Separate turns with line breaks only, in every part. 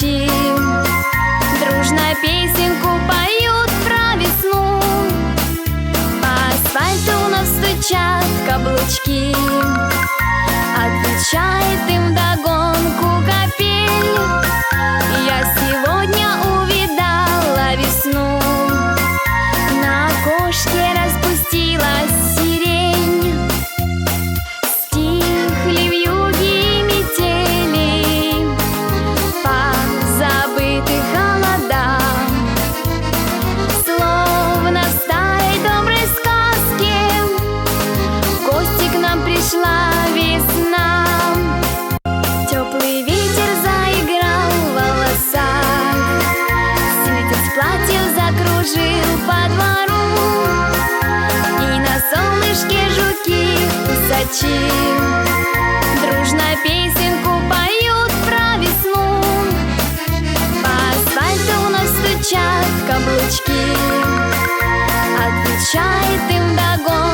ночи. Дружно песенку поют про весну. По асфальту нас стучат каблучки. Отвечает им догонку усачи Дружно песенку поют про весну. По асфальту нас стучат каблучки. Отвечает им догонку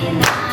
in the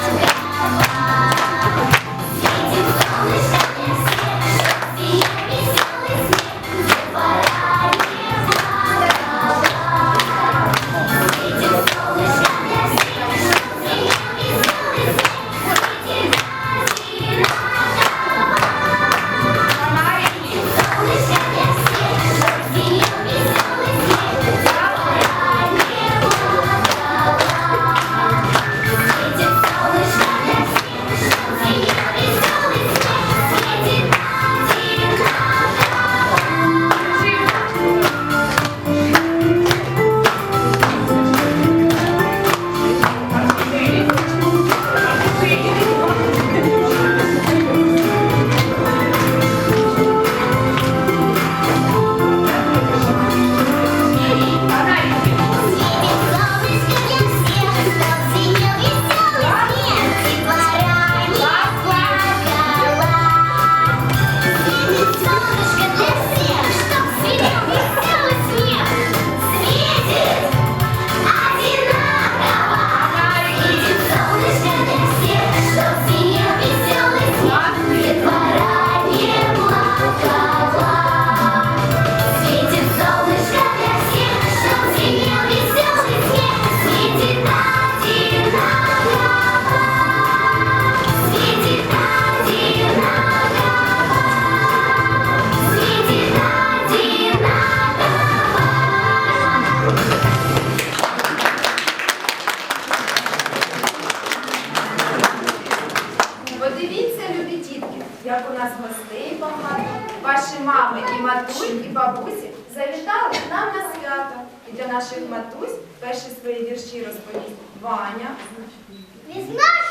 Ваня.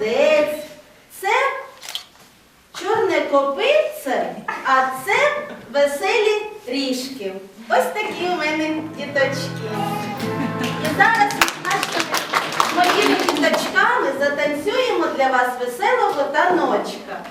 Молодець, це чорне копитце, а це веселі ріжки. Ось такі у мене діточки. І зараз з моїми діточками затанцюємо для вас веселого таночка.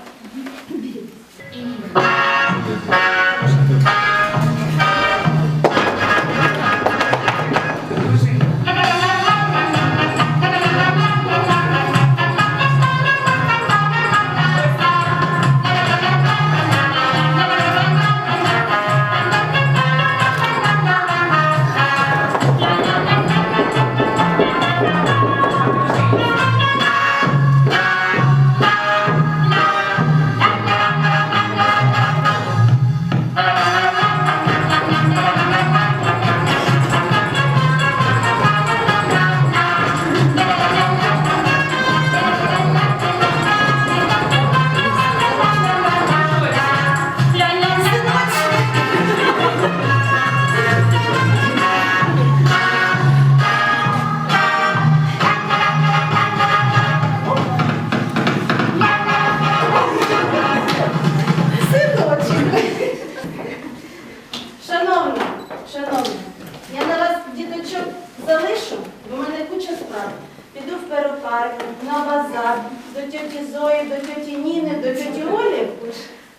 Тьоті Зої, до тьоті Ніни, до тьоті Олі.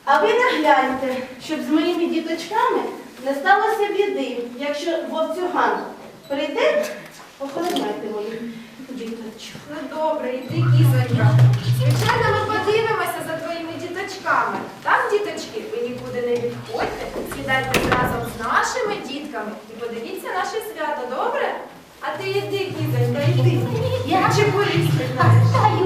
А ви нагляньте, щоб з моїми діточками не сталося біди, якщо вовцюган прийде, охороняйте моїх діточок.
Ну добре, іди, кізонька. Звичайно, ми подивимося за твоїми діточками. Так, діточки, ви нікуди не відходьте, сідайте разом з нашими дітками і подивіться наше свято, добре? А ти йди, кізонька, йди.
Я
Чи полізти знаєш?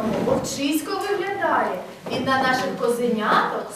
Темного вовчисько виглядає. Він на наших козеняток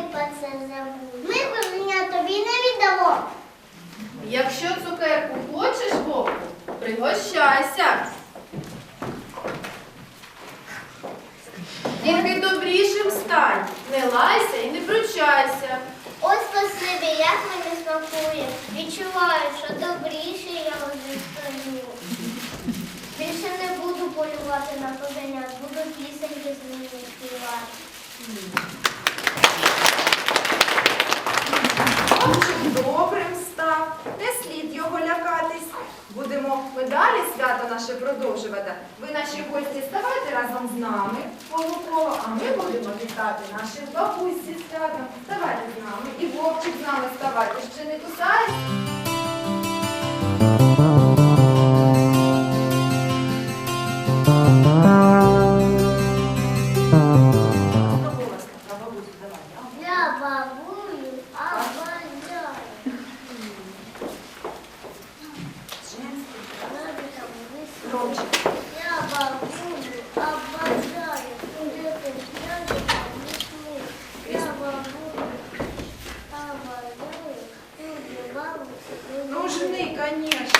ти про це забув. Ми козеня тобі не віддамо.
Якщо цукерку хочеш, Вовку, пригощайся. Тільки добрішим стань, не лайся і не пручайся.
Ось спасибі, як мені смакує. Відчуваю, що добріше я вже стаю. Більше не буду полювати на козенят, буду пісеньки з ними співати.
Добрим став, не слід його лякатись. Будемо ми далі свято наше продовжувати. Ви, наші гості, ставайте разом з нами Полукова, а ми будемо вітати наших бабусі свято. Ставайте з нами. І вовчик з нами ставайте. Ще не кусаєш? Конечно.